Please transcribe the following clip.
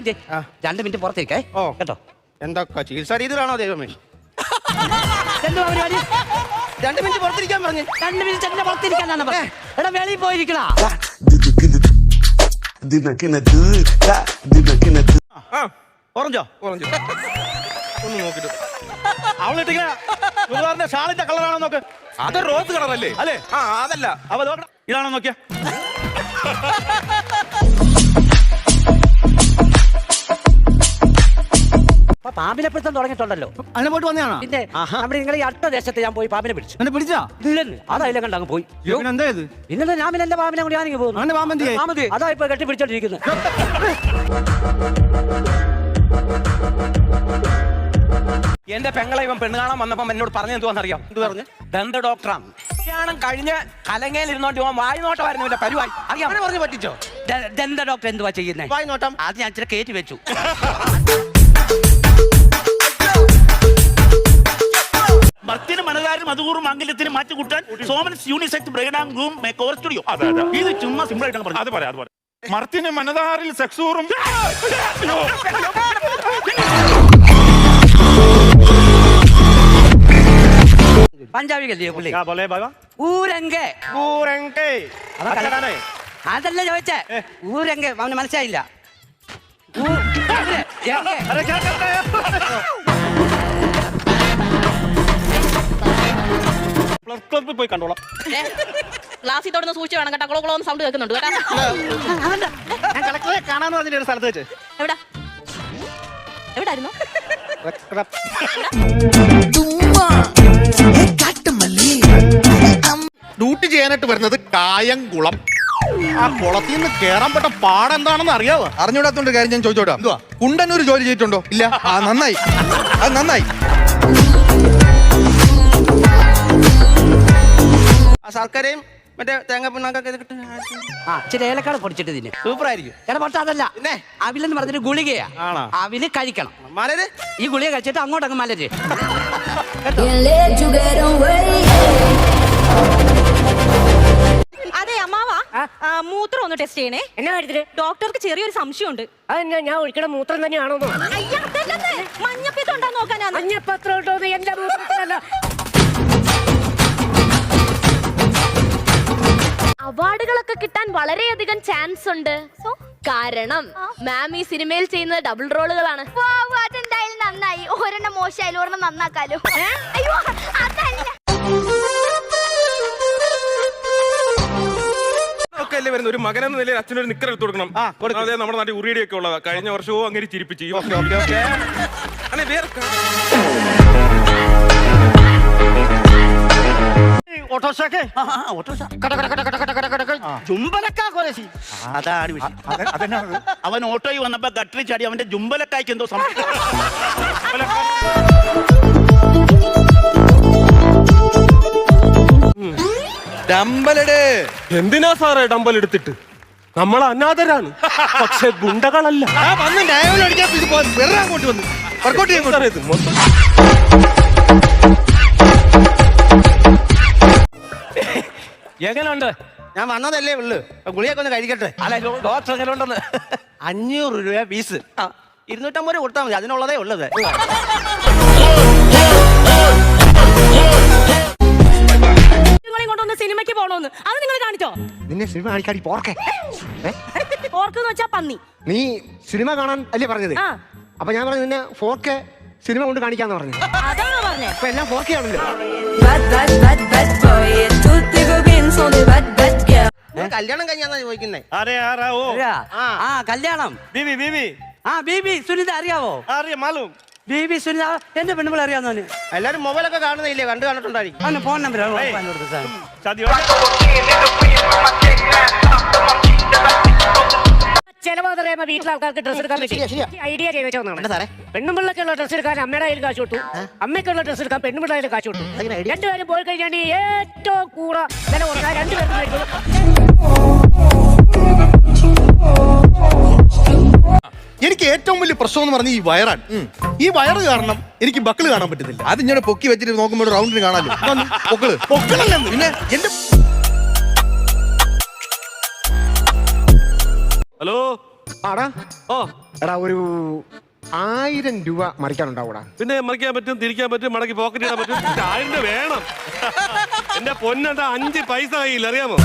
കാര്യം ചെയ്യ്. ആ. രണ്ട് മിനിറ്റ് പുറത്തേക്കേ ഓ. കേട്ടോ. എന്തൊക്കെ ചികിത്സാ രീതിയിലാണോ ദൈവമേ എന്തുവാ പരിപാടി രണ്ട് മിനിറ്റ് പുറത്തിരിക്കാൻ പറഞ്ഞു. രണ്ട് മിനിറ്റ് എന്നെ പുറത്തിരിക്കാനാണ് പറഞ്ഞത്. എടാ വെളിയിൽ പോയിരിക്കണ good, dina kina good. ആ ഓറഞ്ചോ? ഓറഞ്ച്. ഒന്ന് നോക്കിട്ട്. അവളിട്ടിങ്ങനെ ഷാളിന്റെ കളറാണോ നോക്ക്? അത് റോസ് കളറല്ലേ അല്ലേ? അല്ലേ? ആ അതല്ല. അവ നോക്കണം ഇതാണോ നോക്കിയ? അപ്പൊ പാമ്പിനെ പിടുത്തം തുടങ്ങിയിട്ടുണ്ടല്ലോ. അതിനെ പോയിട്ട് വന്നതാണോ പിന്നെ നമ്മുടെ നിങ്ങൾ ഈ അടുത്ത ദേശത്ത് ഞാൻ പോയി പാമ്പിനെ പിടിച്ചു. എന്നെ പിടിച്ചാ? ഇല്ലെന്ന് അതായില്ല കണ്ട് അങ്ങ് പോയി. പിന്നെ എന്താ ഇത്? ഇന്നലെ ഞാൻ പിന്നെ എന്റെ പാമ്പിനെ കൂടി ഞാനിങ്ങ് പോകുന്നു പാമ്പ് അതാ ഇപ്പൊ കെട്ടി പിടിച്ചോണ്ടിരിക്കുന്നത് എന്റെ പെങ്ങളെ ഇവൻ പെണ്ണ് കാണാൻ വന്നപ്പോ എന്നോട് പറഞ്ഞു എന്തുവാന്നറിയാം? എന്ത് പറഞ്ഞു? ദന്ത ഡോക്ടറാണ്. കല്യാണം കഴിഞ്ഞ് കലങ്ങയിൽ ഇരുന്നോണ്ട് ഇവൻ വായി നോട്ടമായിരുന്നു ഇവന്റെ പരിപാടി. അറിയാം പറഞ്ഞു പറ്റിച്ചോ? ദന്ത ഡോക്ടർ എന്തുവാ ചെയ്യുന്നേ? വായി നോട്ടം അത് ഞാൻ ഇച്ചിരി കയറ്റി വെച്ചു. മധുകൂർ മംഗല്യത്തിന് മാറ്റി കൂട്ടാൻ Somans unisex bride and groom makeover studio ഇത് ചുമ്മാ സിമ്പിൾ ആയിട്ടാണ് പറഞ്ഞത്. അത് പറയാം അത് പറയാം. മർത്തിന് മനതാറിൽ സെക്സൂറും പഞ്ചാബി കല്ലേ പുള്ളി? ഊരങ്കെ. ഊരങ്കെ. അതല്ല ചോദിച്ചേ. ഊരങ്കെ അവന് മനസ്സിലായില്ല. ഊ ക്ലബിൽ പോയി കണ്ടോളാം. ക്ലാസ്സിൽ തുടർന്ന് സൂക്ഷിച്ച് വേണം കേട്ടോ. കുളോ കുളോന്ന് സൗണ്ട് കേൾക്കുന്നുണ്ട് കേട്ടോ. ഞാൻ കളക്ടറെ കാണാന്ന് പറഞ്ഞില്ലേ ഒരു സ്ഥലത്ത് വെച്ച്. എവിടാ? എവിടായിരുന്നു? ഡ്യൂട്ടി ചെയ്യാനായിട്ട് വരുന്നത് കായംകുളം. ആ കുളത്തിൽ നിന്ന് കേറാൻ പെട്ട പാടെന്താണെന്ന് അറിയാവോ? അറിഞ്ഞൂടാത്തോണ്ട് കാര്യം ഞാൻ ചോദിച്ചോട്ടാ കുണ്ടന്നൂർ ജോലി ചെയ്തിട്ടുണ്ടോ? ഇല്ല. ആ നന്നായി. അത് നന്നായി. ശർക്കരയും മറ്റേ തേങ്ങ പിണ്ണാക്കൊക്കെ ഇതിട്ട് ആ ഇച്ചിരി ഏലക്കാട് പൊടിച്ചിട്ട് തിന്നെ. സൂപ്പറായിരിക്കും. ആയിരിക്കും പൊട്ട അതല്ല. പിന്നെ? അവിലെന്ന് പറഞ്ഞൊരു ഗുളികയാ. ആണോ? അവിൽ കഴിക്കണം. മലര്? ഈ ഗുളിക കഴിച്ചിട്ട് അങ്ങോട്ട് അങ്ങ് മലര് അതെ അമ്മാവാ. ആ, മൂത്രം ഒന്ന് ടെസ്റ്റ് ചെയ്യണേ. എന്നാ കാര്യത്തിൽ? ഡോക്ടർക്ക് ചെറിയൊരു സംശയമുണ്ട്. അതെന്നാ ഞാൻ ഒഴിക്കണ മൂത്രം തന്നെയാണോ അയ്യ, അതല്ലെന്ന്. മഞ്ഞപ്പിത്തം ഉണ്ടോ നോക്കാനാണ് മഞ്ഞപ്പത്രം ഇട്ടോന്ന് എന്റെ മൂത്രത്തിലല്ല. കിട്ടാൻ വളരെയധികം ചാൻസ് ഉണ്ട്. കാരണം മാം ഈ സിനിമയിൽ ചെയ്യുന്നത് ഡബിൾ റോളുകളാണ് അതെന്തായാലും നന്നായി. ഒരെണ്ണം മോശമായാലും ഒരെണ്ണം നന്നാക്കാലോ. അയ്യോ അതല്ല. ഒക്കെ അല്ലേ വരുന്നത്? ഒരു മകനെന്ന നിലയിൽ അച്ഛനൊരു നിക്കർ എടുത്തു കൊടുക്കണം. അതെ നമ്മുടെ നാട്ടിൽ ഉറിയടിയൊക്കെ ഉള്ളതാ. കഴിഞ്ഞ വർഷവും അങ്ങനെ ചിരിപ്പിച്ചു. ഈ വർഷം ഓക്കെ കട കട കട കട ഓട്ടോഷൊക്കെ ജുംബലക്കാ കൊലശി അതാണ് വിഷയം. അവൻ ഓട്ടോയിൽ വന്നപ്പോ ഗട്ടറി ചാടി അവന്റെ ജുംബലക്കായ്ക്ക് എന്തോ സംഭവം ഡമ്പലട്. എന്തിനാ സാറേ ഡമ്പൽ എടുത്തിട്ട്? നമ്മൾ അനാഥരാണ്. പക്ഷെ ഗുണ്ടകളല്ല. വന്ന് ഡയലോഗ് അടിക്കാൻ ഇത് പോ- വെറുതെ അങ്ങോട്ട് വന്നു. വർക്കൗട്ട് ചെയ്യാൻ സാറേ, ഇത് മൊത്തം എങ്ങനെയുണ്ട് ഞാൻ വന്നതല്ലേ ഉള്ളു. ഗുളിയൊക്കെ ഒന്ന് കഴിക്കട്ടെ. അല്ല ഡോക്ടർ എങ്ങനെ ഉണ്ടെന്ന് അഞ്ഞൂറ് രൂപ ഫീസ് ഇരുന്നൂറ്റമ്പത് രൂപ കൊടുത്താൽ മതി. അതിനുള്ളതേ ഉള്ളത്. നിങ്ങളെ കൊണ്ടൊന്ന് സിനിമയ്ക്ക് പോണോന്ന്. അത് നിങ്ങൾ കാണിച്ചോ? നിന്നെ സിനിമ കാണിക്കാടി പോർക്കെ. ഓർക്കെന്ന് വെച്ചാ പന്നി. നീ സിനിമ കാണാൻ അല്ലേ പറഞ്ഞത്? ആ. അപ്പൊ ഞാൻ പറഞ്ഞു നിന്നെ ഫോർ കെ സിനിമ കൊണ്ട് കാണിക്കാന്ന് പറഞ്ഞു അതാണ് പറഞ്ഞേ? അപ്പൊ എല്ലാം ഫോർ കെ ആണല്ലോ കല്യാണം കഴിഞ്ഞാന്നാ ചോദിക്കുന്നേ. അരെ ആരാ ഓ. ഇതാ. ആ. ആ കല്യാണം. ബീബി ബീബി. ആ ബീബി സുനിത അറിയാവോ? അറിയാം മാലും ബീബി സുനിത എന്റെ പെണ്ണുമ്പോൾ അറിയാവുന്നവന് എല്ലാരും മൊബൈലൊക്കെ കാണുന്നില്ലേ? കണ്ടു കണ്ടിട്ടുണ്ടായിരിക്കും അവന്റെ ഫോൺ നമ്പർ സാർ വീട്ടിലെ ആൾക്കാർക്ക് ഡ്രസ് എടുക്കാൻ പറ്റി. ഐഡിയ ചെയ്ത് വെച്ചോന്നാണ് പെണ്ണുമ്പിള്ളക്കുള്ള ഡ്രസ് എടുക്കാൻ അമ്മയുടെ കയ്യിൽ കാശ് കൊടുത്തു. അമ്മയ്ക്കുള്ള ഡ്രസ് എടുക്കാൻ പെണ്ണുമ്പിള്ള കയ്യിൽ കാശ് കൊടുത്തു. രണ്ടുപേരും പോയി കഴിഞ്ഞാൽ ഏറ്റവും വില കുറഞ്ഞാൽ രണ്ടുപേരും പ്രശ്നം എന്ന് പറഞ്ഞ ഈ വയറാണ് ഈ വയറ് കാരണം എനിക്ക് ബക്കിൾ കാണാൻ പറ്റുന്നില്ല അത് ഞാൻ പൊക്കി വെച്ചിട്ട് നോക്കുമ്പോൾ റൗണ്ടിന് കാണാലോ പൊക്കൾ. പൊക്കിളല്ലെന്ന്. പിന്നെ എന്റെ ഹലോ? ആടാ. ഓ എടാ ഒരു ആയിരം രൂപ മറിക്കാനുണ്ടാവൂടാ. പിന്നെ മറിക്കാൻ പറ്റും തിരിക്കാൻ പറ്റും മടക്കി പോക്കറ്റ് ഇടാൻ പറ്റും. ആയിരം രൂപ വേണം. എന്റെ പൊന്നെന്താ അഞ്ച് പൈസ കയ്യിൽ അറിയാമോ?